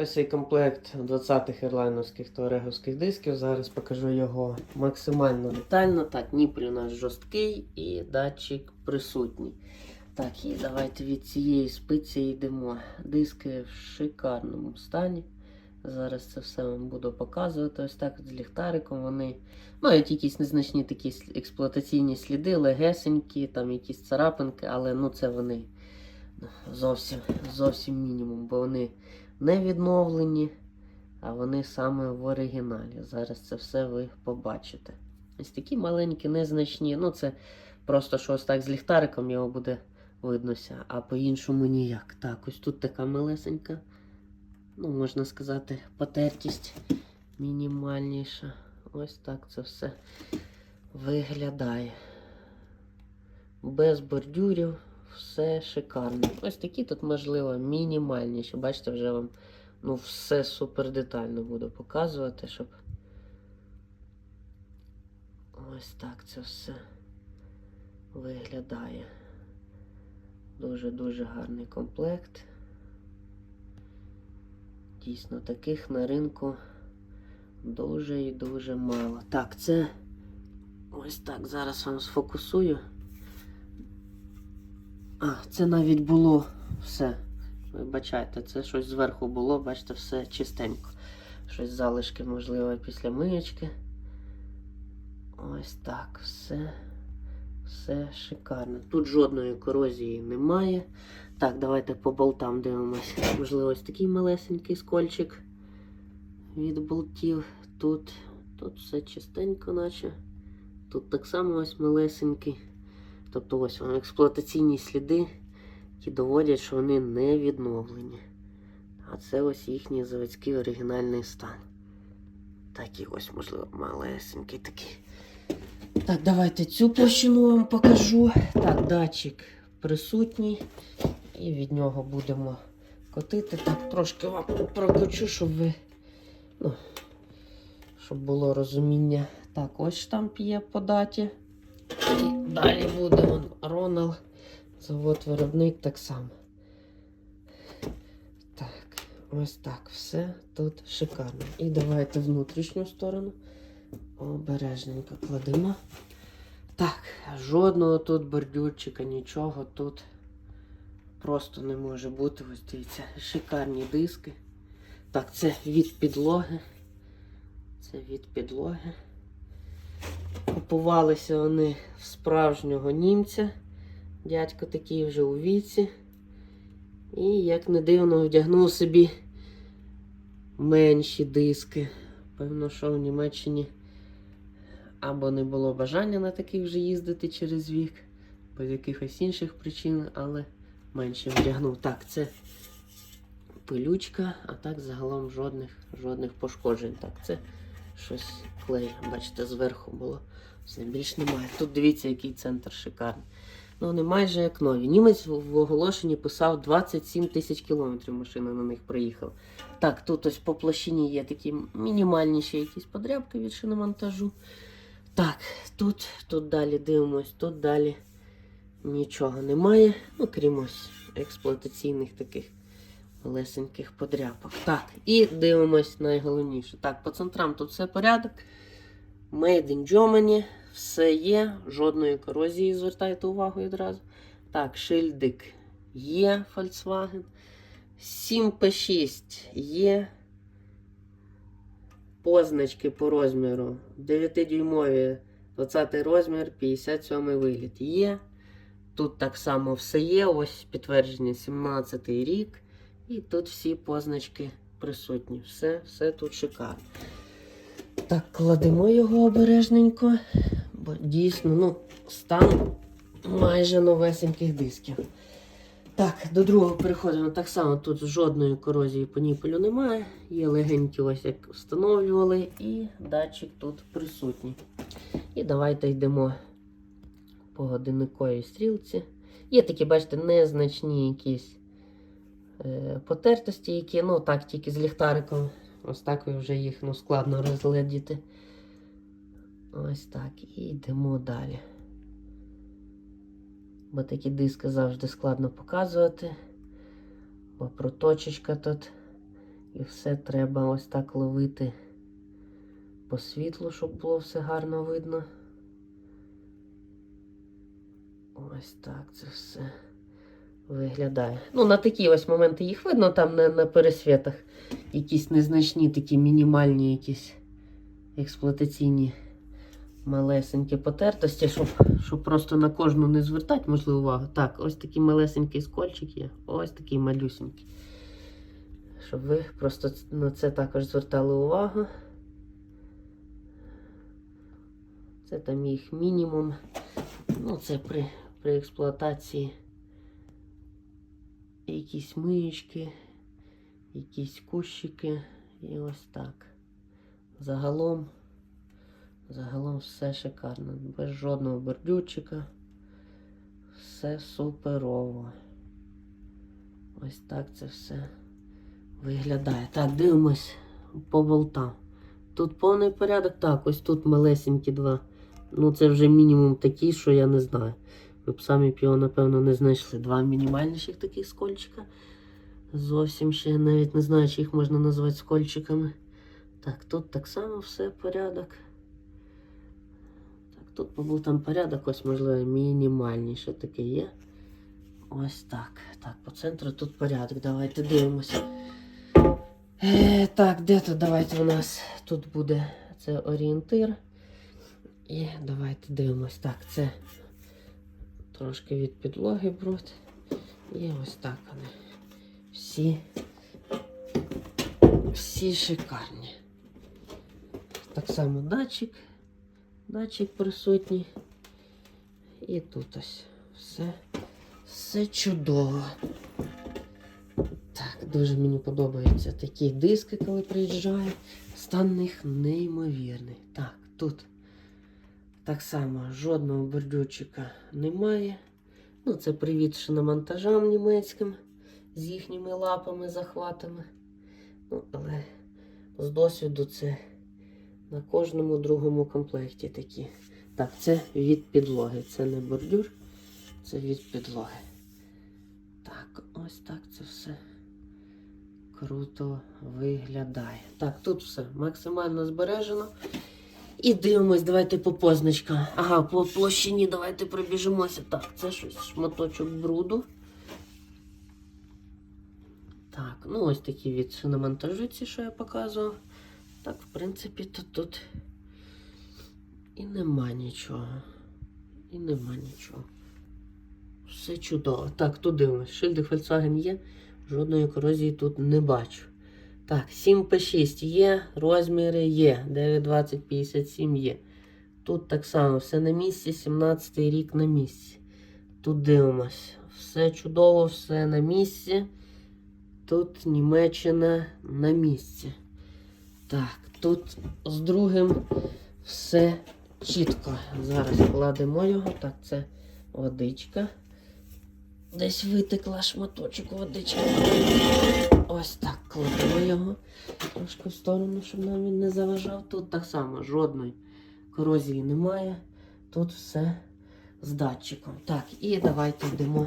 Ось цей комплект 20-х ерлайновських туареговських дисків. Зараз покажу його максимально детально. Так, ніпель у нас жорсткий і датчик присутній. Так, і давайте від цієї спиці йдемо. Диски в шикарному стані. Зараз це все вам буду показувати. Ось так з ліхтариком. Вони мають якісь незначні такі експлуатаційні сліди, легесенькі, там якісь царапинки, але ну це вони зовсім, зовсім мінімум, бо вони не відновлені, а вони саме в оригіналі. Зараз це все ви побачите. Ось такі маленькі, незначні. Ну, це просто що ось так з ліхтариком його буде виднося, а по-іншому ніяк. Так, ось тут така малесенька, ну, можна сказати, потертість мінімальніша. Ось так це все виглядає. Без бордюрів, все шикарно. Ось такі тут, можливо, мінімальніші. Бачите, вже вам ну, все супер детально буду показувати, щоб. Ось так це все виглядає. Дуже-дуже гарний комплект. Дійсно, таких на ринку дуже і дуже мало. Так, це ось так. Зараз вам сфокусую. А, це навіть було все. Вибачайте, це щось зверху було, бачите, все чистенько. Щось залишки, можливо, після миєчки. Ось так, все. Все шикарно. Тут жодної корозії немає. Так, давайте по болтам дивимося. Можливо, ось такий малесенький скольчик від болтів. Тут, тут все чистенько, наче. Тут так само ось малесенький. Тобто ось вам експлуатаційні сліди, які доводять, що вони не відновлені. А це ось їхній заводський оригінальний стан. Такий ось, можливо, малесенький такий. Так, давайте цю площину вам покажу. Так, датчик присутній. І від нього будемо котити. Так, трошки вам прокручу, щоб ви. Ну, щоб було розуміння. Так, ось штамп є по даті. І далі буде он Ронал. Завод виробник так само. Так, ось так. Все тут шикарно. І давайте внутрішню сторону. Обережненько кладемо. Так, жодного тут бордюрчика, нічого тут просто не може бути. Ось дивіться, шикарні диски. Так, це від підлоги. Це від підлоги. Купувалися вони в справжнього німця. Дядько такий вже у віці. І, як не дивно, вдягнув собі менші диски. Певно, що в Німеччині або не було бажання на таких вже їздити через вік, по якихось інших причин, але менше вдягнув. Так, це пилючка, а так загалом жодних, жодних пошкоджень. Так, це щось клей, бачите, зверху було. Все більш немає. Тут дивіться, який центр шикарний. Ну, вони майже як нові. Німець в оголошенні писав 27 тисяч кілометрів машина на них проїхала. Так, тут ось по площині є такі мінімальніші якісь подрябки від шиномонтажу. Так, тут, тут далі дивимось, тут далі нічого немає. Ну, крім ось експлуатаційних таких малесеньких подряпок. Так, і дивимось найголовніше. Так, по центрам тут все порядок. Made in Germany, все є, жодної корозії, звертайте увагу відразу. Так, шильдик є Volkswagen. 7P6 є. Позначки по розміру. 9-дюймові 20 розмір, 57 виліт є. Тут так само все є. Ось підтвердження 17 рік. І тут всі позначки присутні. Все, все тут шикарно. Так, кладемо його обережненько, бо дійсно, ну, стан майже новесеньких дисків. Так, до другого переходимо. Так само тут жодної корозії по ніпелю немає. Є легенькі, ось як встановлювали, і датчик тут присутній. І давайте йдемо по годинниковій стрілці. Є такі, бачите, незначні якісь потертості, які, ну так, тільки з ліхтариком. Ось так вже їх ну, складно розглядіти. Ось так. І йдемо далі. Бо такі диски завжди складно показувати. Бо проточечка тут І все треба ось так ловити по світлу, щоб було все гарно видно. Ось так це все виглядає. Ну, на такі ось моменти їх видно, там на, на пересвітах якісь незначні, такі мінімальні якісь експлуатаційні малесенькі потертості, щоб, щоб просто на кожну не звертати, можливо, увагу. Так, ось такий малесенький скольчик є, ось такий малюсенький. Щоб ви просто на це також звертали увагу. Це там їх мінімум. Ну, це при, при експлуатації якісь миючки, якісь кущики і ось так. Загалом, загалом все шикарно. Без жодного бордюрчика. Все суперово. Ось так це все виглядає. Так, дивимось по болтам. Тут повний порядок. Так, ось тут малесенькі два. Ну, це вже мінімум такі, що я не знаю. Ви б самі б його, напевно, не знайшли. Два мінімальніших таких скольчика. Зовсім ще навіть не знаю, чи їх можна назвати скольчиками. Так, тут так само все порядок. Так, тут по болтам порядок, ось, можливо, мінімальніше таке є. Ось так. Так, по центру тут порядок. Давайте дивимося. Е, так, де тут давайте у нас тут буде це орієнтир. І давайте дивимось. Так, це трошки від підлоги брод. І ось так вони. Всі. Всі шикарні. Так само датчик. Датчик присутній. І тут ось все. Все чудово. Так, дуже мені подобаються такі диски, коли приїжджаю. Стан них неймовірний. Так, тут так само жодного бордюрчика немає. Ну, це привіт шиномонтажам німецьким з їхніми лапами, захватами. Ну, але з досвіду це на кожному другому комплекті такі. Так, це від підлоги. Це не бордюр, це від підлоги. Так, ось так це все круто виглядає. Так, тут все максимально збережено. І дивимось, давайте по позначкам. Ага, по площині давайте пробіжимося. Так, це щось шматочок бруду. Так, ну ось такі від шиномонтажу ці, що я показував. Так, в принципі, то тут і нема нічого. І нема нічого. Все чудово. Так, тут дивимось. Шильди Volkswagen є. Жодної корозії тут не бачу. Так, 7P6 є, розміри є. 920 57 є. Тут так само все на місці, 17 рік на місці. Тут дивимось. Все чудово, все на місці. Тут Німеччина на місці. Так, тут з другим все чітко. Зараз кладемо його. Так, це водичка. Десь витекла шматочок водички. Ось так кладемо його трошки в сторону, щоб нам він не заважав. Тут так само жодної корозії немає. Тут все з датчиком. Так, і давайте йдемо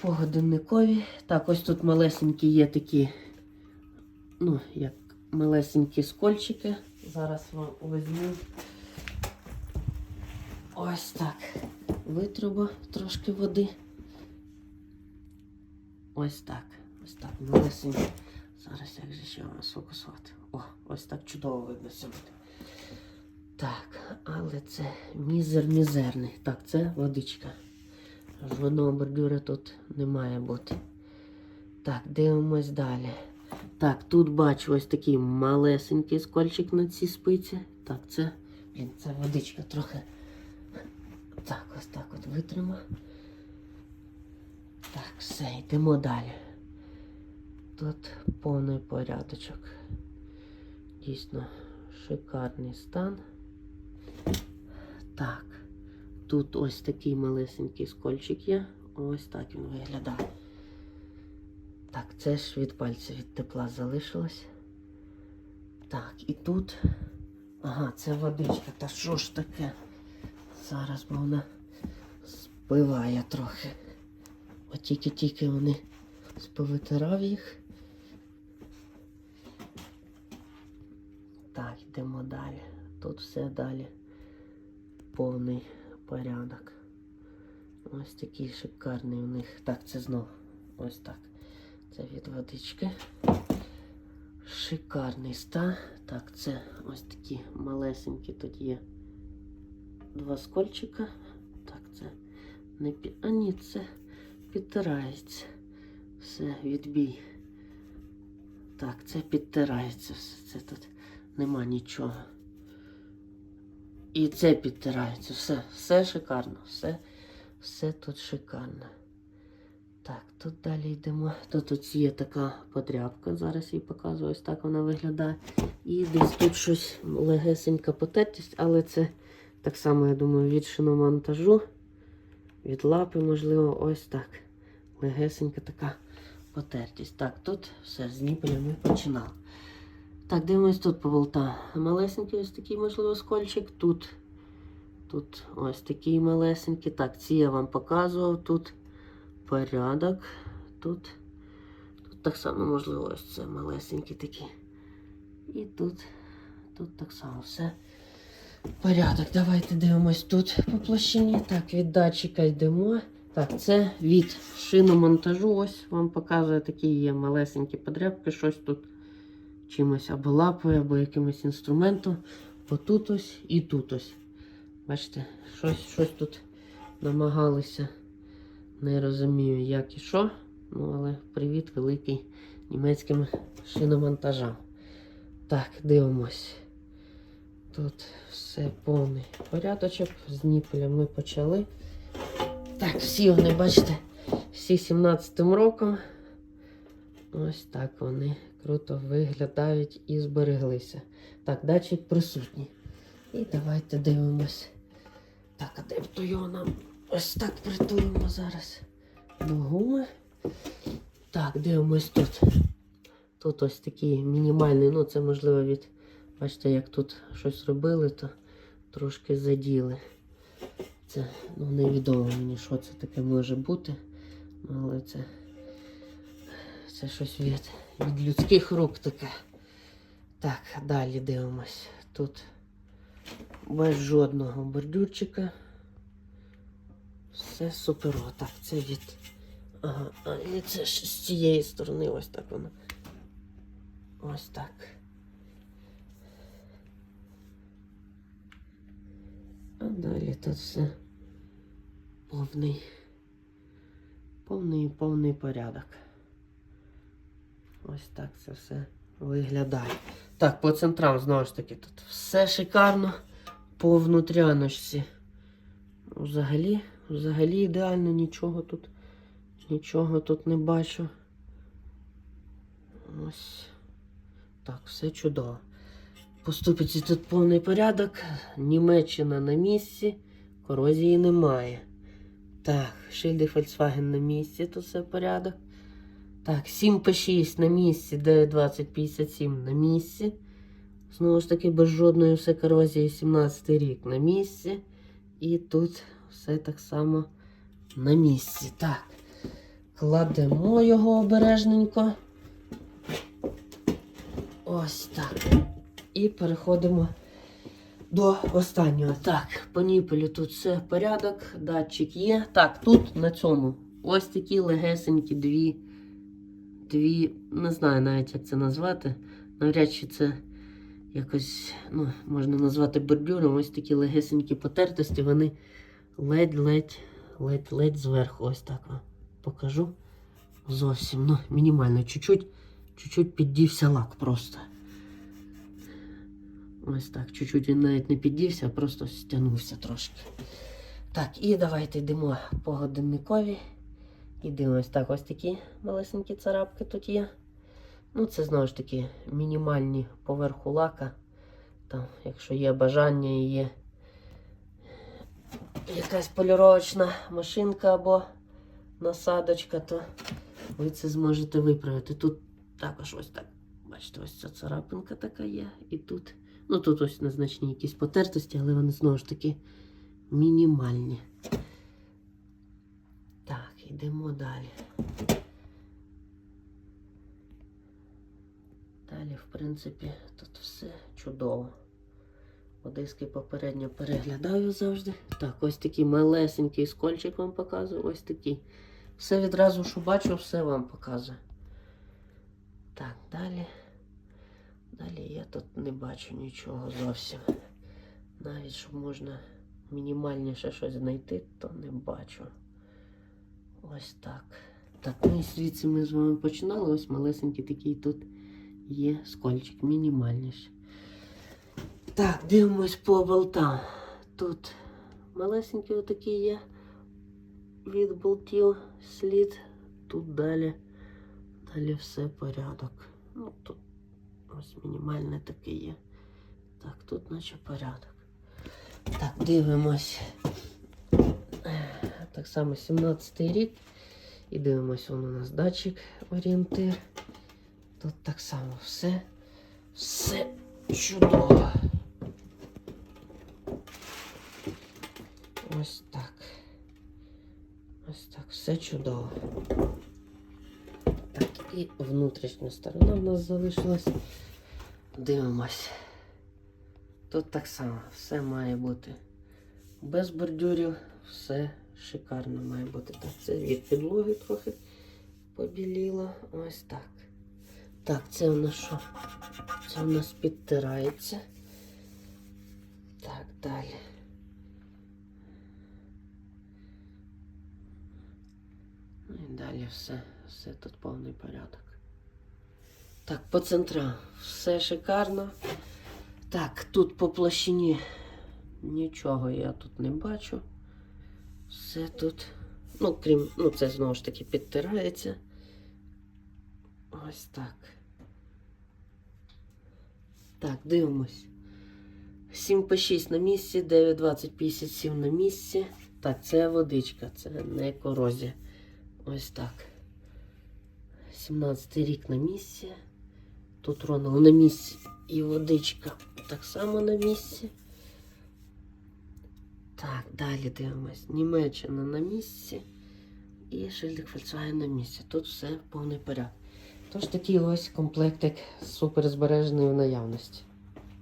по годинникові. Так, ось тут малесенькі є такі, ну, як малесенькі скольчики. Зараз вам візьму. Ось так. Витрубо трошки води. Ось так. Ось так. Малесенько. Зараз як же ще вам сфокусувати. О, ось так чудово видно сьогодні. Так, але це мізер-мізерний. Так, це водичка. Жодного бордюра тут не має бути. Так, дивимось далі. Так, тут бачу ось такий малесенький скольчик на цій спиці. Так, це, блін, це водичка трохи. Так, ось так от витримав. Так, все, йдемо далі. Тут повний порядочок. Дійсно шикарний стан. Так, тут ось такий малесенький скольчик є. Ось так він виглядає. Так, це ж від пальця від тепла залишилось. Так, і тут. Ага, це водичка. Та що ж таке? Зараз бо вона спиває трохи. От тільки-тільки вони сповитирав їх. Йдемо далі. Тут все далі повний порядок. Ось такий шикарний у них. Так, це знов. Ось так. Це від водички. Шикарний ста. Так, це ось такі малесенькі тут є два скольчика. Так, це не пі... А ні, це підтирається. Все, відбій. Так, це підтирається все. Це тут нема нічого. І це підтирається. Все, все шикарно. Все, все тут шикарно. Так, тут далі йдемо. Тут ось є така подрябка, зараз її показую, ось так вона виглядає. І десь тут щось легесенька потертість, але це так само, я думаю, від шиномонтажу, від лапи, можливо, ось так. Легесенька така потертість. Так, тут все, з ніпеля ми починали. Так, дивимось тут по болтам. Малесенький ось такий, можливо, скольчик. Тут, тут ось такий малесенький. Так, ці я вам показував. Тут порядок. Тут, тут так само, можливо, ось це малесенький такий. І тут, тут так само все. Порядок. Давайте дивимось тут по площині. Так, від датчика йдемо. Так, це від шиномонтажу. Ось вам показує такі є малесенькі подрябки. Щось тут чимось або лапою, або якимось інструментом. Бо тут ось і тут ось. Бачите, щось, щось тут намагалися. Не розумію, як і що. Ну, але привіт великий німецьким шиномонтажам. Так, дивимось. Тут все повний порядочок. З ніпелем ми почали. Так, всі вони, бачите, всі 17-м роком. Ось так вони круто виглядають і збереглися. Так, датчик присутній. І давайте дивимось. Так, а де то його нам ось так притуємо зараз до гуми. Так, дивимось тут. Тут ось такий мінімальний, ну це можливо від. Бачите, як тут щось робили, то трошки заділи. Це ну, невідомо мені, що це таке може бути. Але це, це щось від, від людських рук таке. Так, далі дивимось. Тут без жодного бордюрчика. Все супер. Так, це від. Ага, і це ж з цієї сторони ось так воно. Ось так. А далі тут все повний, повний повний порядок. Ось так це все виглядає. Так, по центрам знову ж таки тут все шикарно по внутряночці. Взагалі, взагалі ідеально нічого тут, нічого тут не бачу. Ось. Так, все чудово. Поступиться тут повний порядок. Німеччина на місці, корозії немає. Так, шильди Volkswagen на місці, тут все порядок. Так, 7P6 на місці, 92057 на місці. Знову ж таки, без жодної все корозії 17 рік на місці. І тут все так само на місці. Так, кладемо його обережненько. Ось так. І переходимо до останнього. Так, по ніпелю тут все порядок, датчик є. Так, тут на цьому ось такі легесенькі дві. Дві, не знаю навіть, як це назвати. Навряд чи це якось ну, можна назвати бордюром. Ось такі легесенькі потертості, вони ледь-ледь, ледь-ледь зверху. Ось так вам покажу. Зовсім, ну, мінімально, чуть-чуть, чуть-чуть піддівся лак просто. Ось так, чуть-чуть він навіть не піддівся, а просто стягнувся трошки. Так, і давайте йдемо по годинникові. І дивимось, так, ось такі малесенькі царапки тут є. Ну, це знову ж таки мінімальні поверху лака. Там, якщо є бажання і є якась поліровочна машинка або насадочка, то ви це зможете виправити. Тут також ось так. Бачите, ось ця царапинка така є. І тут. Ну тут ось незначні якісь потертості, але вони знову ж таки мінімальні. Йдемо далі. Далі, в принципі, тут все чудово. Бо диски попередньо переглядаю завжди. Так, ось такий малесенький скольчик вам показую. Ось такий. Все відразу, що бачу, все вам показую. Так, далі. Далі я тут не бачу нічого зовсім. Навіть щоб можна мінімальніше щось знайти, то не бачу. Ось так. Так, ну і звідси ми з вами починали. Ось малесенький такий тут є скольчик, мінімальніший. Так, дивимось по болтам. Тут малесенький отакий є від болтів слід. Тут далі. Далі все порядок. Ну тут ось мінімальний такий є. Так, тут наче порядок. Так, дивимось. Так само 17 рік. І дивимось, он у нас датчик орієнтир. Тут так само все. Все чудово. Ось так. Ось так, все чудово. Так, і внутрішня сторона в нас залишилась. Дивимось. Тут так само все має бути без бордюрів, все шикарно має бути. Так, це від підлоги трохи побіліло. Ось так. Так, це у нас що? Це у нас підтирається. Так, далі. Ну і далі все, все тут повний порядок. Так, по центрам все шикарно. Так, тут по площині нічого я тут не бачу. Все тут. Ну, крім, ну, це знову ж таки підтирається. Ось так. Так, дивимось. 7 по 6 на місці, 9, 20, 57 на місці. Так, це водичка, це не корозія. Ось так. 17 рік на місці. Тут Ронал на місці. І водичка так само на місці. Так, далі дивимось. Німеччина на місці. І шильдик Фольксваген на місці. Тут все повний порядок. Тож такий ось комплектик супер збережений в наявності.